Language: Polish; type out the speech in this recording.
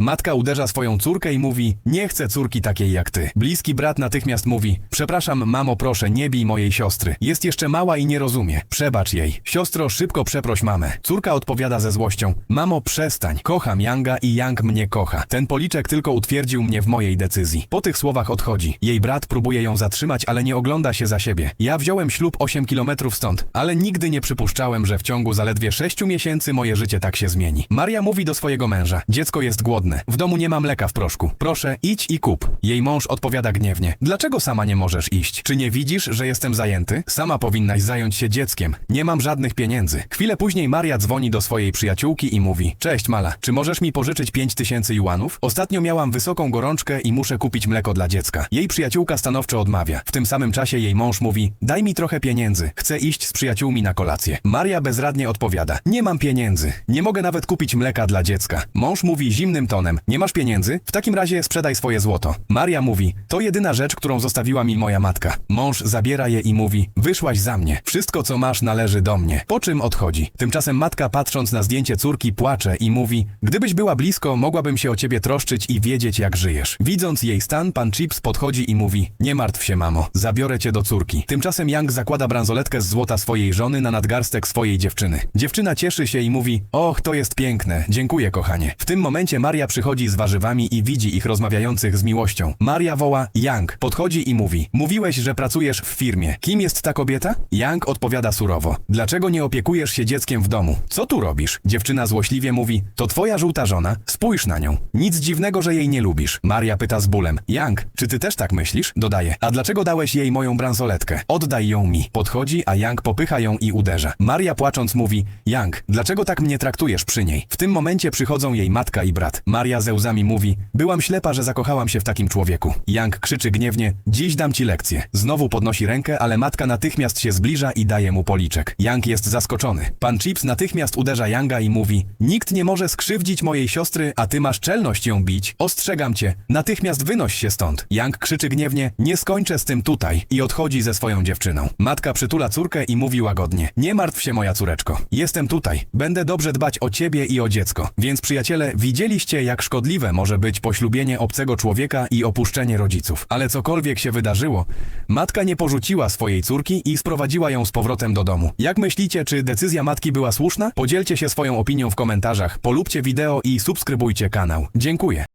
Matka uderza swoją córkę i mówi, nie chcę córki takiej jak ty. Bliski brat natychmiast mówi, przepraszam mamo proszę, nie bij mojej siostry. Jest jeszcze mała i nie rozumie. Przebacz jej. Siostro, szybko przeproś mamę. Córka odpowiada ze złością, mamo przestań, kocham Yanga i Yang mnie kocha. Ten policzek tylko utwierdził mnie w mojej decyzji. Po tych słowach odchodzi. Jej brat próbuje ją zatrzymać, ale nie ogląda się za siebie. Ja wziąłem ślub 8 kilometrów stąd, ale nigdy nie przypuszczałem, że w ciągu zaledwie 6 miesięcy moje życie tak się zmieni. Maria mówi do swojego męża, dziecko jest głodne, w domu nie ma mleka w proszku. Proszę, idź i kup. Jej mąż odpowiada gniewnie, dlaczego sama nie możesz iść? Czy nie widzisz, że jestem zajęty? Sama powinnaś zająć się dzieckiem. Nie mam żadnych pieniędzy. Chwilę później Maria dzwoni do swojej przyjaciółki i mówi, cześć Mala, czy możesz mi pożyczyć 5000 juanów? Ostatnio miałam wysoką gorączkę i muszę kupić mleko dla dziecka. Jej przyjaciółka stanowczo odmawia. W tym samym czasie jej mąż mówi, daj mi trochę pieniędzy, chcę iść z przyjaciółmi na kolację. Maria bezradnie odpowiada, nie mam pieniędzy, nie mogę nawet kupić mleka dla dziecka. Mąż mówi zimnym tonem, nie masz pieniędzy? W takim razie sprzedaj swoje złoto. Maria mówi, to jedyna rzecz, którą zostawiła mi moja matka. Mąż zabiera je i mówi, wyszłaś za mnie, wszystko co masz należy do mnie. Po czym odchodzi. Tymczasem matka patrząc na zdjęcie córki płacze i mówi, gdybyś była blisko, mogłabym się o ciebie troszczyć i wiedzieć jak żyjesz. Widząc jej stan, pan Chips podchodzi i mówi, nie martw się mamo, zabiorę cię do córki. Tymczasem Yang zakłada bransoletkę z złota swojej żony na nadgarstek swojej dziewczyny. Dziewczyna cieszy się i mówi, och, to jest piękne, dziękuję kochanie. W tym momencie Maria przychodzi z warzywami i widzi ich rozmawiających z miłością. Maria woła, Yang, podchodzi i mówi, mówiłeś, że pracujesz w firmie. Kim jest ta kobieta? Yang odpowiada surowo, dlaczego nie opiekujesz się dzieckiem w domu? Co tu robisz? Dziewczyna złośliwie mówi, to twoja żółta żona, spójrz na nią. Nic dziwnego, że jej nie lubisz. Maria pyta z bólem, Yang, czy ty też tak myślisz? Dodaje, a dlaczego dałeś jej moją bransoletkę? Oddaj ją mi. Podchodzi, a Yang popycha ją i uderza. Maria płacząc mówi, Yang, dlaczego tak mnie traktujesz przy niej? W tym momencie przychodzą jej matka i brat. Maria ze łzami mówi, byłam ślepa, że zakochałam się w takim człowieku. Yang krzyczy gniewnie, dziś dam ci lekcję. Znowu podnosi rękę, ale matka natychmiast się zbliża i daje mu policzek. Yang jest zaskoczony. Pan Chips natychmiast uderza Yanga i mówi, nikt nie może skrzywdzić mojej siostry, a ty masz czelność ją bić. Ostrzegam cię, natychmiast wynoś się stąd. Yang krzyczy gniewnie, nie skończę z tym tutaj i odchodzi ze swoją dziewczyną. Matka przytula córkę i mówi łagodnie, nie martw się moja córeczko, jestem tutaj, będę dobrze dbać o ciebie i o dziecko. Więc przyjaciele, widzieliście jak szkodliwe może być poślubienie obcego człowieka i opuszczenie rodziców. Ale cokolwiek się wydarzyło, matka nie porzuciła swojej córki i sprowadziła ją z powrotem do domu. Jak myślicie, czy decyzja matki była słuszna? Podzielcie się swoją opinią w komentarzach, polubcie wideo i subskrybujcie kanał. Dziękuję.